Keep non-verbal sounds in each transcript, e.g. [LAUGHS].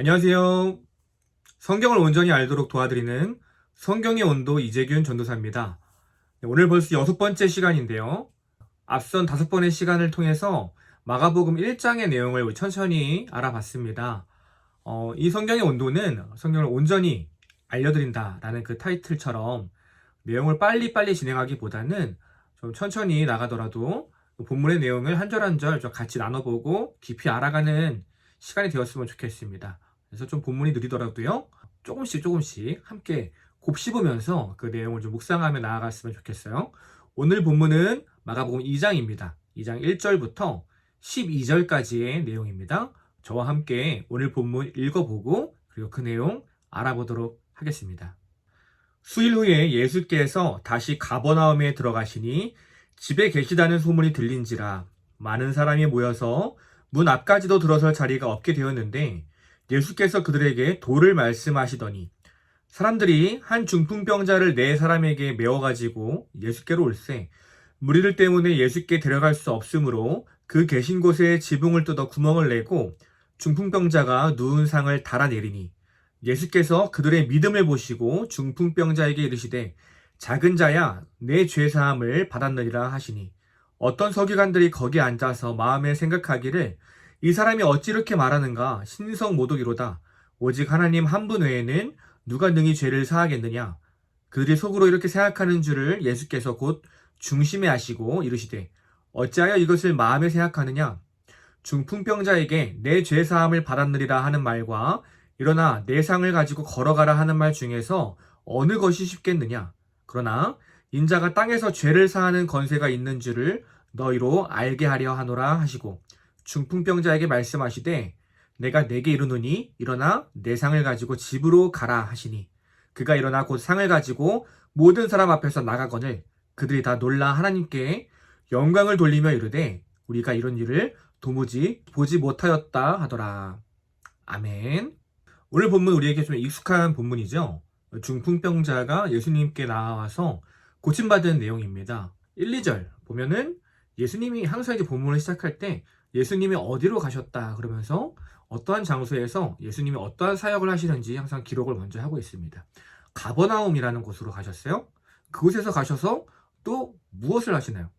안녕하세요. 성경을 온전히 알도록 도와드리는 성경의 온도 이재균 전도사입니다. 네, 오늘 벌써 여섯 번째 시간인데요. 앞선 다섯 번의 시간을 통해서 마가복음 1장의 내용을 천천히 알아봤습니다. 어, 이 성경의 온도는 성경을 온전히 알려드린다라는 그 타이틀처럼 내용을 빨리빨리 진행하기보다는 좀 천천히 나가더라도 그 본문의 내용을 한 절 한절좀 같이 나눠보고 깊이 알아가는 시간이 되었으면 좋겠습니다. 그래서 좀 본문이 느리더라도요. 조금씩 조금씩 함께 곱씹으면서 그 내용을 좀 묵상하며 나아갔으면 좋겠어요. 오늘 본문은 마가복음 2장입니다. 2장 1절부터 12절까지의 내용입니다. 저와 함께 오늘 본문 읽어보고 그리고 그 내용 알아보도록 하겠습니다. 수일 후에 예수께서 다시 가버나움에 들어가시니 집에 계시다는 소문이 들린지라 많은 사람이 모여서 문 앞까지도 들어설 자리가 없게 되었는데 예수께서 그들에게 도를 말씀하시더니 사람들이 한 중풍병자를 네 사람에게 메워가지고 예수께로 올세. 무리들 때문에 예수께 데려갈 수 없으므로 그 계신 곳에 지붕을 뜯어 구멍을 내고 중풍병자가 누운 상을 달아내리니 예수께서 그들의 믿음을 보시고 중풍병자에게 이르시되 작은 자야 내 죄사함을 받았느니라 하시니 어떤 서기관들이 거기 앉아서 마음에 생각하기를 이 사람이 어찌 이렇게 말하는가? 신성 모독이로다. 오직 하나님 한 분 외에는 누가 능히 죄를 사하겠느냐? 그들이 속으로 이렇게 생각하는 줄을 예수께서 곧 중심에 하시고 이르시되 어찌하여 이것을 마음에 생각하느냐? 중풍병자에게 내 죄 사함을 받았느리라 하는 말과 일어나 내 상을 가지고 걸어가라 하는 말 중에서 어느 것이 쉽겠느냐? 그러나 인자가 땅에서 죄를 사하는 건세가 있는 줄을 너희로 알게 하려 하노라 하시고 중풍병자에게 말씀하시되 내가 내게 이르노니 일어나 내 상을 가지고 집으로 가라 하시니 그가 일어나 곧 상을 가지고 모든 사람 앞에서 나가거늘 그들이 다 놀라 하나님께 영광을 돌리며 이르되 우리가 이런 일을 도무지 보지 못하였다 하더라. 아멘. 오늘 본문 우리에게 좀 익숙한 본문이죠. 중풍병자가 예수님께 나와서 고침받은 내용입니다. 1, 2절 보면은 예수님이 항상 이제 본문을 시작할 때 예수님이 어디로 가셨다 그러면서 어떠한 장소에서 예수님이 어떠한 사역을 하시는지 항상 기록을 먼저 하고 있습니다. 가버나움이라는 곳으로 가셨어요. 그곳에서 가셔서 또 무엇을 하시나요?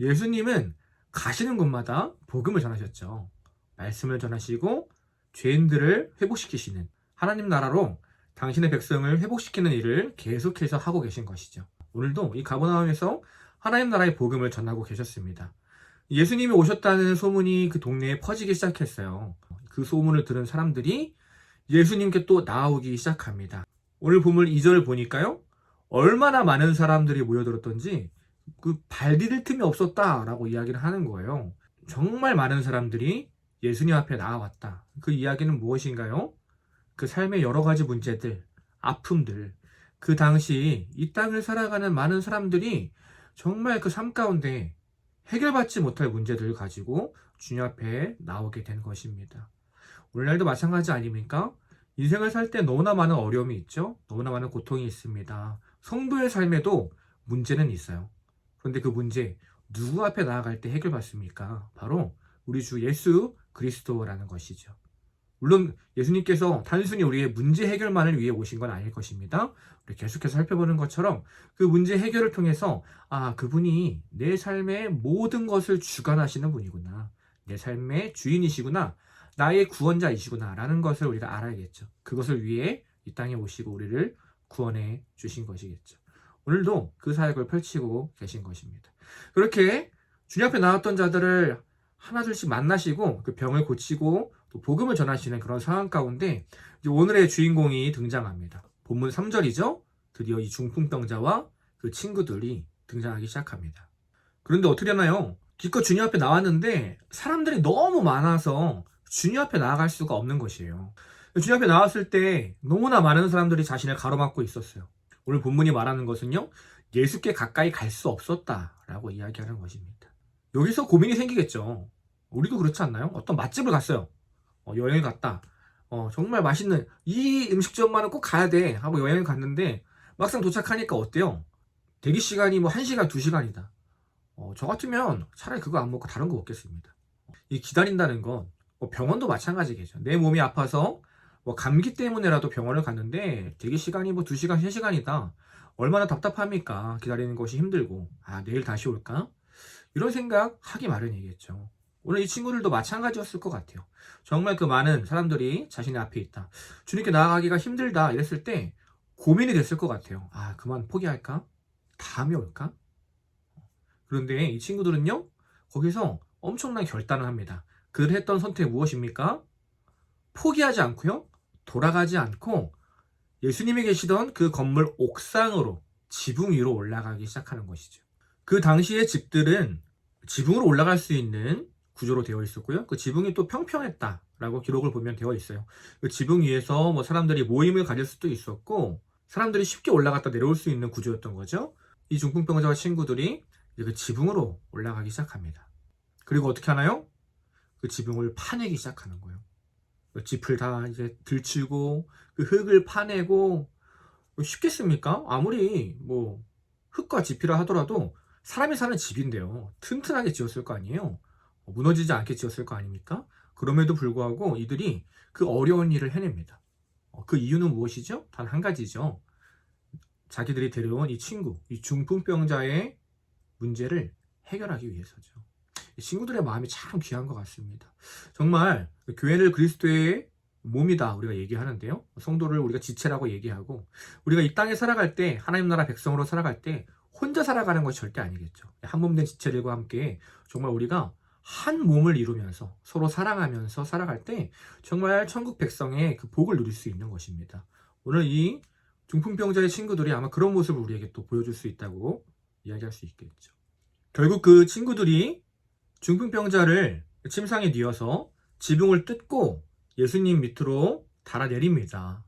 예수님은 가시는 곳마다 복음을 전하셨죠. 말씀을 전하시고 죄인들을 회복시키시는 하나님 나라로 당신의 백성을 회복시키는 일을 계속해서 하고 계신 것이죠. 오늘도 이 가버나움에서 하나님 나라의 복음을 전하고 계셨습니다. 예수님이 오셨다는 소문이 그 동네에 퍼지기 시작했어요. 그 소문을 들은 사람들이 예수님께 또 나오기 시작합니다. 오늘 본문 2절을 보니까요. 얼마나 많은 사람들이 모여들었던지 그 발 디딜 틈이 없었다라고 이야기를 하는 거예요. 정말 많은 사람들이 예수님 앞에 나와왔다. 그 이야기는 무엇인가요? 그 삶의 여러 가지 문제들, 아픔들, 그 당시 이 땅을 살아가는 많은 사람들이 정말 그 삶 가운데 해결받지 못할 문제들을 가지고 주님 앞에 나오게 된 것입니다. 오늘날도 마찬가지 아닙니까? 인생을 살 때 너무나 많은 어려움이 있죠? 너무나 많은 고통이 있습니다. 성도의 삶에도 문제는 있어요. 그런데 그 문제, 누구 앞에 나아갈 때 해결받습니까? 바로 우리 주 예수 그리스도라는 것이죠. 물론 예수님께서 단순히 우리의 문제 해결만을 위해 오신 건 아닐 것입니다. 우리 계속해서 살펴보는 것처럼 그 문제 해결을 통해서 아 그분이 내 삶의 모든 것을 주관하시는 분이구나. 내 삶의 주인이시구나. 나의 구원자이시구나. 라는 것을 우리가 알아야겠죠. 그것을 위해 이 땅에 오시고 우리를 구원해 주신 것이겠죠. 오늘도 그 사역을 펼치고 계신 것입니다. 그렇게 주님 앞에 나왔던 자들을 하나둘씩 만나시고 그 병을 고치고 또 복음을 전하시는 그런 상황 가운데 오늘의 주인공이 등장합니다. 본문 3절이죠. 드디어 이 중풍병자와 그 친구들이 등장하기 시작합니다. 그런데 어떻게 되나요? 기껏 주님 앞에 나왔는데 사람들이 너무 많아서 주님 앞에 나아갈 수가 없는 것이에요. 주님 앞에 나왔을 때 너무나 많은 사람들이 자신을 가로막고 있었어요. 오늘 본문이 말하는 것은요. 예수께 가까이 갈 수 없었다라고 이야기하는 것입니다. 여기서 고민이 생기겠죠. 우리도 그렇지 않나요? 어떤 맛집을 갔어요. 어, 여행을 갔다. 어, 정말 맛있는 이 음식점만은 꼭 가야 돼 하고 여행을 갔는데 막상 도착하니까 어때요? 대기 시간이 뭐 1시간, 2시간이다. 어, 저 같으면 차라리 그거 안 먹고 다른 거 먹겠습니다. 이 기다린다는 건 뭐 병원도 마찬가지겠죠. 내 몸이 아파서 뭐 감기 때문에라도 병원을 갔는데 되게 시간이 뭐 2시간, 3시간이다. 얼마나 답답합니까? 기다리는 것이 힘들고. 아, 내일 다시 올까? 이런 생각 하기 마련이겠죠. 오늘 이 친구들도 마찬가지였을 것 같아요. 정말 그 많은 사람들이 자신의 앞에 있다. 주님께 나아가기가 힘들다. 이랬을 때 고민이 됐을 것 같아요. 아, 그만 포기할까? 다음에 올까? 그런데 이 친구들은요, 거기서 엄청난 결단을 합니다. 그들 했던 선택이 무엇입니까? 포기하지 않고요, 돌아가지 않고 예수님이 계시던 그 건물 옥상으로 지붕 위로 올라가기 시작하는 것이죠. 그 당시의 집들은 지붕으로 올라갈 수 있는 구조로 되어 있었고요. 그 지붕이 또 평평했다라고 기록을 보면 되어 있어요. 그 지붕 위에서 뭐 사람들이 모임을 가질 수도 있었고 사람들이 쉽게 올라갔다 내려올 수 있는 구조였던 거죠. 이 중풍병자와 친구들이 그 지붕으로 올라가기 시작합니다. 그리고 어떻게 하나요? 그 지붕을 파내기 시작하는 거예요. 그 짚을 다 이제 들치고 그 흙을 파내고 뭐 쉽겠습니까? 아무리 뭐 흙과 짚이라 하더라도 사람이 사는 집인데요. 튼튼하게 지었을 거 아니에요. 어, 무너지지 않게 지었을 거 아닙니까? 그럼에도 불구하고 이들이 그 어려운 일을 해냅니다. 어, 그 이유는 무엇이죠? 단 한 가지죠. 자기들이 데려온 이 친구, 이 중풍병자의 문제를 해결하기 위해서죠. 이 친구들의 마음이 참 귀한 것 같습니다. 정말 교회를 그리스도의 몸이다 우리가 얘기하는데요. 성도를 우리가 지체라고 얘기하고 우리가 이 땅에 살아갈 때 하나님 나라 백성으로 살아갈 때 혼자 살아가는 것이 절대 아니겠죠. 한 몸 된 지체들과 함께 정말 우리가 한 몸을 이루면서 서로 사랑하면서 살아갈 때 정말 천국 백성의 그 복을 누릴 수 있는 것입니다. 오늘 이 중풍병자의 친구들이 아마 그런 모습을 우리에게 또 보여줄 수 있다고 이야기할 수 있겠죠. 결국 그 친구들이 중풍병자를 침상에 뉘어서 지붕을 뜯고 예수님 밑으로 달아내립니다.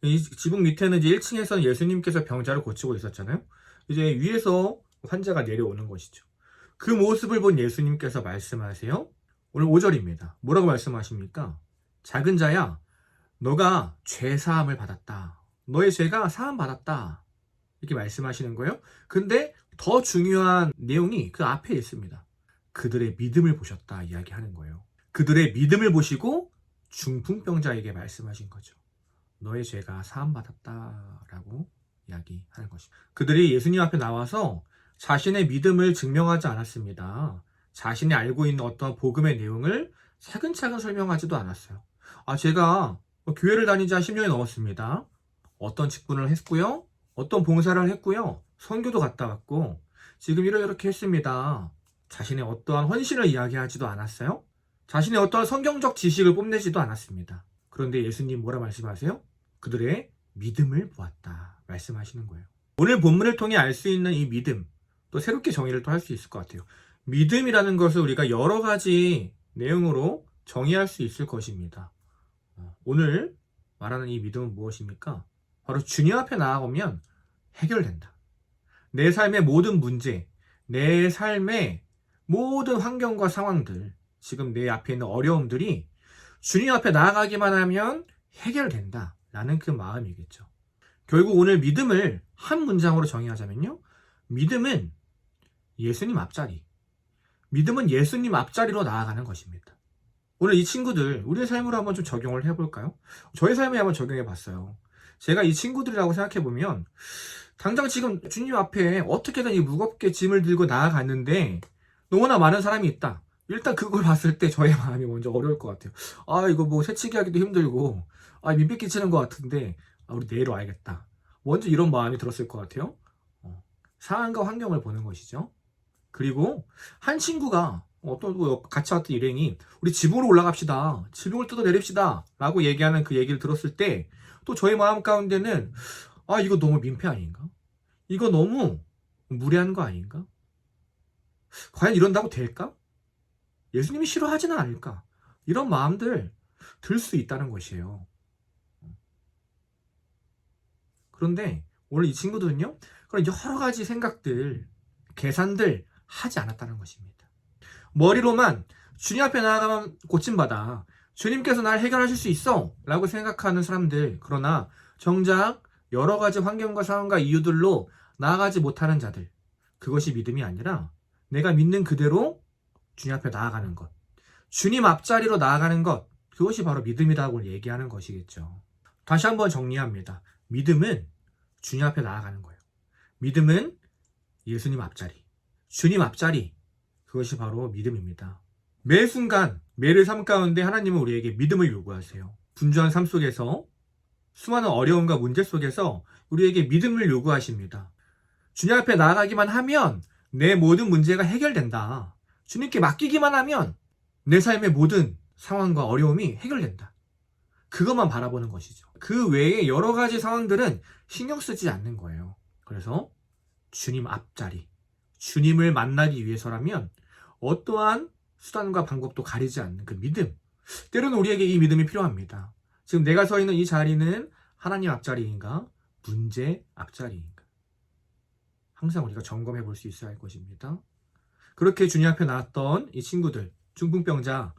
이 지붕 밑에는 이제 1층에서는 예수님께서 병자를 고치고 있었잖아요. 이제 위에서 환자가 내려오는 것이죠. 그 모습을 본 예수님께서 말씀하세요. 오늘 5절입니다. 뭐라고 말씀하십니까? 작은 자야, 너가 죄 사함을 받았다. 너의 죄가 사함 받았다. 이렇게 말씀하시는 거예요. 근데 더 중요한 내용이 그 앞에 있습니다. 그들의 믿음을 보셨다 이야기하는 거예요. 그들의 믿음을 보시고 중풍병자에게 말씀하신 거죠. 너의 죄가 사함 받았다라고 이야기하는 것이. 그들이 예수님 앞에 나와서 자신의 믿음을 증명하지 않았습니다. 자신이 알고 있는 어떤 복음의 내용을 차근차근 설명하지도 않았어요. 아, 제가 뭐 교회를 다닌 지한 10년이 넘었습니다. 어떤 직분을 했고요. 어떤 봉사를 했고요. 선교도 갔다 왔고, 지금 이렇게 했습니다. 자신의 어떠한 헌신을 이야기하지도 않았어요. 자신의 어떠한 성경적 지식을 뽐내지도 않았습니다. 그런데 예수님 뭐라 말씀하세요? 그들의 믿음을 보았다. 말씀하시는 거예요. 오늘 본문을 통해 알 수 있는 이 믿음, 또 새롭게 정의를 또 할 수 있을 것 같아요. 믿음이라는 것을 우리가 여러 가지 내용으로 정의할 수 있을 것입니다. 어, 오늘 말하는 이 믿음은 무엇입니까? 바로 주님 앞에 나아가면 해결된다. 내 삶의 모든 문제, 내 삶의 모든 환경과 상황들, 지금 내 앞에 있는 어려움들이 주님 앞에 나아가기만 하면 해결된다. 라는 그 마음이겠죠. 결국 오늘 믿음을 한 문장으로 정의하자면요. 믿음은 예수님 앞자리. 믿음은 예수님 앞자리로 나아가는 것입니다. 오늘 이 친구들, 우리의 삶으로 한번 좀 적용을 해볼까요? 저의 삶에 한번 적용해 봤어요. 제가 이 친구들이라고 생각해 보면, 당장 지금 주님 앞에 어떻게든 이 무겁게 짐을 들고 나아갔는데, 너무나 많은 사람이 있다. 일단 그걸 봤을 때 저의 [LAUGHS] 마음이 먼저 어려울 것 같아요. 아, 이거 뭐 새치기 하기도 힘들고, 아, 민폐 끼치는 것 같은데, 아, 우리 내일 와야겠다. 먼저 이런 마음이 들었을 것 같아요. 어, 상황과 환경을 보는 것이죠. 그리고 한 친구가 어떤 뭐 같이 왔던 일행이 우리 지붕으로 올라갑시다. 지붕을 뜯어 내립시다. 라고 얘기하는 그 얘기를 들었을 때 또 저의 마음 가운데는 아, 이거 너무 민폐 아닌가? 이거 너무 무례한 거 아닌가? 과연 이런다고 될까? 예수님이 싫어하지는 않을까? 이런 마음들 들 수 있다는 것이에요. 그런데 오늘 이 친구들은요, 그런 여러 가지 생각들, 계산들 하지 않았다는 것입니다. 머리로만 주님 앞에 나아가면 고침받아. 주님께서 날 해결하실 수 있어. 라고 생각하는 사람들. 그러나 정작 여러 가지 환경과 상황과 이유들로 나아가지 못하는 자들. 그것이 믿음이 아니라 내가 믿는 그대로 주님 앞에 나아가는 것. 주님 앞자리로 나아가는 것. 그것이 바로 믿음이라고 얘기하는 것이겠죠. 다시 한번 정리합니다. 믿음은 주님 앞에 나아가는 거예요. 믿음은 예수님 앞자리, 주님 앞자리, 그것이 바로 믿음입니다. 매 순간, 매를 삶 가운데 하나님은 우리에게 믿음을 요구하세요. 분주한 삶 속에서, 수많은 어려움과 문제 속에서 우리에게 믿음을 요구하십니다. 주님 앞에 나아가기만 하면 내 모든 문제가 해결된다. 주님께 맡기기만 하면 내 삶의 모든 상황과 어려움이 해결된다. 그것만 바라보는 것이죠. 그 외에 여러 가지 상황들은 신경 쓰지 않는 거예요. 그래서 주님 앞자리, 주님을 만나기 위해서라면 어떠한 수단과 방법도 가리지 않는 그 믿음. 때로는 우리에게 이 믿음이 필요합니다. 지금 내가 서 있는 이 자리는 하나님 앞자리인가? 문제 앞자리인가? 항상 우리가 점검해 볼 수 있어야 할 것입니다. 그렇게 주님 앞에 나왔던 이 친구들, 중풍병자,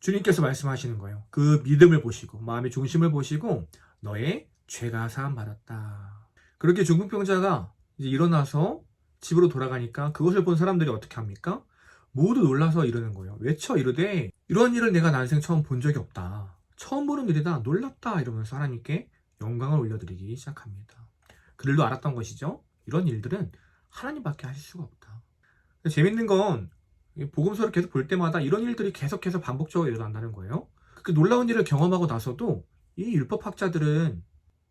주님께서 말씀하시는 거예요. 그 믿음을 보시고, 마음의 중심을 보시고, 너의 죄가 사함받았다. 그렇게 중풍병자가 이제 일어나서 집으로 돌아가니까 그것을 본 사람들이 어떻게 합니까? 모두 놀라서 이러는 거예요. 외쳐 이르되, 이런 일을 내가 난생 처음 본 적이 없다. 처음 보는 일이다. 놀랍다. 이러면서 하나님께 영광을 올려드리기 시작합니다. 그들도 알았던 것이죠. 이런 일들은 하나님밖에 하실 수가 없다. 재밌는 건이 복음서를 계속 볼 때마다 이런 일들이 계속해서 반복적으로 일어난다는 거예요. 그 놀라운 일을 경험하고 나서도 이 율법학자들은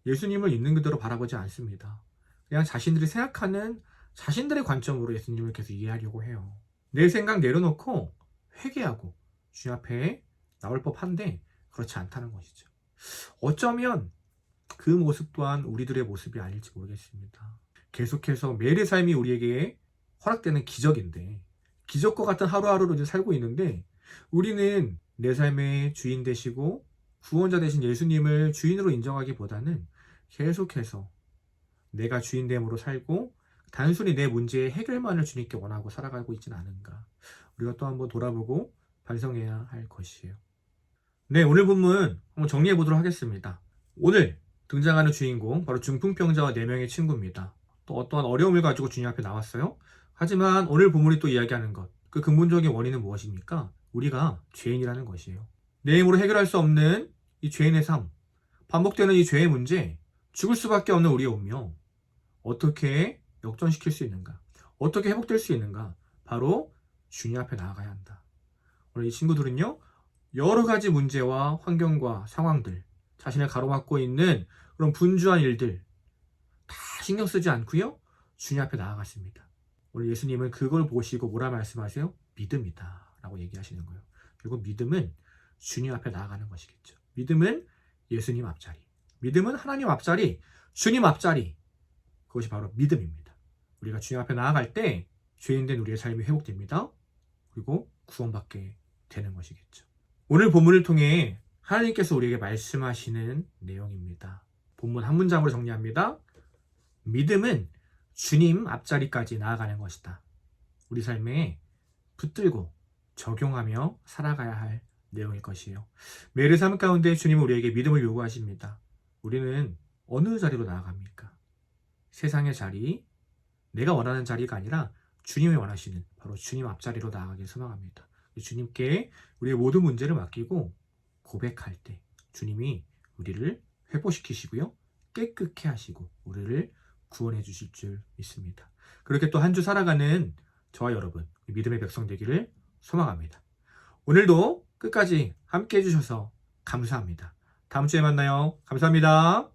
예수님을 있는 그대로 바라보지 않습니다. 그냥 자신들이 생각하는 자신들의 관점으로 예수님을 계속 이해하려고 해요. 내 생각 내려놓고 회개하고 주님 앞에 나올 법한데 그렇지 않다는 것이죠. 어쩌면 그 모습 또한 우리들의 모습이 아닐지 모르겠습니다. 계속해서 매일의 삶이 우리에게 허락되는 기적인데 기적과 같은 하루하루를 살고 있는데 우리는 내 삶의 주인 되시고 구원자 되신 예수님을 주인으로 인정하기보다는 계속해서 내가 주인됨으로 살고 단순히 내 문제의 해결만을 주님께 원하고 살아가고 있지는 않은가 우리가 또 한번 돌아보고 반성해야 할 것이에요. 네 오늘 본문 한번 정리해 보도록 하겠습니다. 오늘 등장하는 주인공 바로 중풍병자와 4명의 친구입니다. 또 어떠한 어려움을 가지고 주님 앞에 나왔어요. 하지만 오늘 본문이 또 이야기하는 것, 그 근본적인 원인은 무엇입니까? 우리가 죄인이라는 것이에요. 내 힘으로 해결할 수 없는 이 죄인의 삶, 반복되는 이 죄의 문제, 죽을 수밖에 없는 우리의 운명, 어떻게 역전시킬 수 있는가? 어떻게 회복될 수 있는가? 바로 주님 앞에 나아가야 한다. 오늘 이 친구들은요, 여러 가지 문제와 환경과 상황들, 자신을 가로막고 있는 그런 분주한 일들, 다 신경 쓰지 않고요, 주님 앞에 나아갔습니다. 오늘 예수님은 그걸 보시고 뭐라 말씀하세요? 믿음이다. 라고 얘기하시는 거예요. 결국 믿음은 주님 앞에 나아가는 것이겠죠. 믿음은 예수님 앞자리. 믿음은 하나님 앞자리, 주님 앞자리. 그것이 바로 믿음입니다. 우리가 주님 앞에 나아갈 때 죄인된 우리의 삶이 회복됩니다. 그리고 구원받게 되는 것이겠죠. 오늘 본문을 통해 하나님께서 우리에게 말씀하시는 내용입니다. 본문 한 문장으로 정리합니다. 믿음은 주님 앞자리까지 나아가는 것이다. 우리 삶에 붙들고 적용하며 살아가야 할 내용일 것이에요. 삶 가운데 주님은 우리에게 믿음을 요구하십니다. 우리는 어느 자리로 나아갑니까? 세상의 자리, 내가 원하는 자리가 아니라 주님이 원하시는 바로 주님 앞자리로 나아가길 소망합니다. 주님께 우리의 모든 문제를 맡기고 고백할 때 주님이 우리를 회복시키시고요. 깨끗게 하시고 우리를 구원해 주실 줄 믿습니다. 그렇게 또 한 주 살아가는 저와 여러분 믿음의 백성 되기를 소망합니다. 오늘도 끝까지 함께 해주셔서 감사합니다. 다음 주에 만나요. 감사합니다.